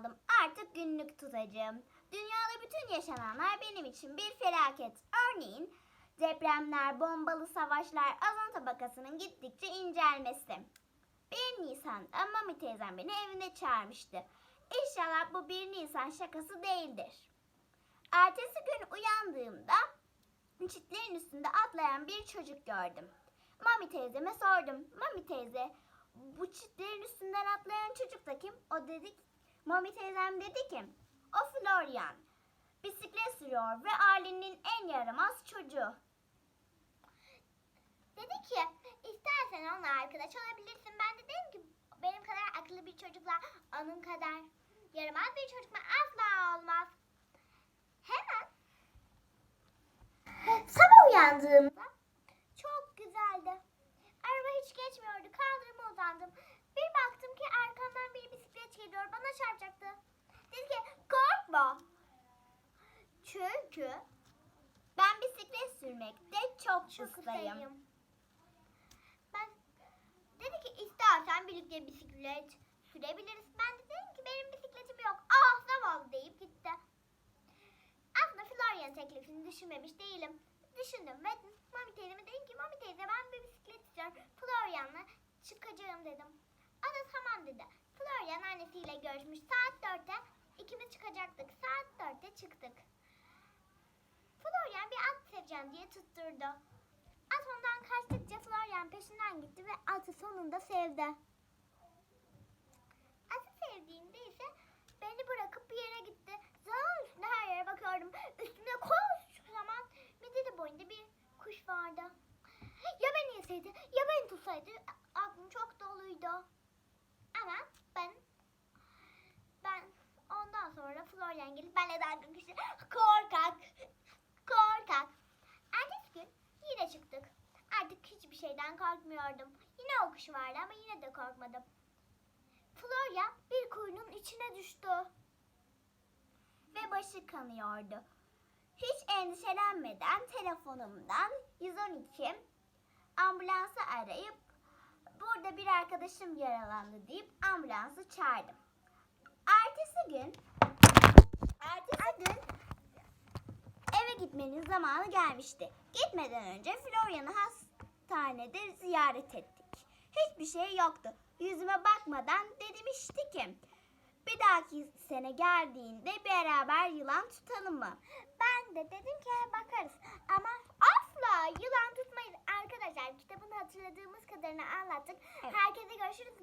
aldım. Artık günlük tutacağım. Dünyada bütün yaşananlar benim için bir felaket. Örneğin depremler, bombalı savaşlar, ozon tabakasının gittikçe incelmesi. 1 Nisan'da Mami teyzem beni evine çağırmıştı. İnşallah bu 1 Nisan şakası değildir. Ertesi gün uyandığımda çitlerin üstünde atlayan bir çocuk gördüm. Mami teyzeme sordum. Mami teyze bu çitlerin üstünden atlayan çocuk da kim? O dedi ki- Mami teyzem dedi ki o Florian. Bisiklet sürüyor ve ailenin en yaramaz çocuğu. Dedi ki istersen onunla arkadaş olabilirsin. Ben de dedim ki benim kadar akıllı bir çocukla onun kadar yaramaz bir çocukla asla olmaz. Hemen sabah uyandığımda hiç geçmiyordu. Kaldırıma uzandım. Bir baktım ki arkamdan bir bisiklet geliyor. Bana çarpacaktı. Dedi ki korkma. Çünkü ben bisiklet sürmekte çok, Çok ustayım. ustayım. Ben dedi ki istersen birlikte bisiklet sürebiliriz. Ben de dedim ki benim bisikletim yok. Ah zavallı deyip gitti. Aslında Florian teklifini düşünmemiş değilim. Düşündüm ve Mami teyzeme dedim ki Mami teyze ben bir bisiklet istiyorum. Florian'la çıkacağım dedim. O da tamam dedi. Florian annesiyle görüşmüş. Saat dörtte ikimiz çıkacaktık. Saat dörtte çıktık. Florian bir at seveceğim diye tutturdu. At ondan kaçtıkça Florian peşinden gitti ve atı sonunda sevdi. Atı sevdiğinde ise beni bırakıp bir yere gitti. Zaman üstünde her yere bakıyordum. Üstünde kocaman mideli boyunda bir kuş vardı. Ya beni yeseydi ya beni tutsaydı aklım çok doluydu. Ama ben ben ondan Florian gelip benle dalga geçti. Korkak. Korkak. Ertesi gün yine çıktık. Artık hiçbir şeyden korkmuyordum. Yine o kuş vardı ama yine de korkmadım. Florya bir kuyunun içine düştü. ve başı kanıyordu. Hiç endişelenmeden telefonumdan 112 ambulansı arayıp burada bir arkadaşım yaralandı deyip ambulansı çağırdım. Ertesi gün ertesi gün eve gitmenin zamanı gelmişti. Gitmeden önce Florian'ı hastanede ziyaret ettik. Hiçbir şey yoktu. Yüzüme bakmadan dedim işte ki bir dahaki sene geldiğinde beraber yılan tutalım mı? Ben de dedim ki bakarız. Ama asla yılan tutmayız. Arkadaşlar kitabın hatırladığımız kadarını anlattık. Evet. Herkese görüşürüz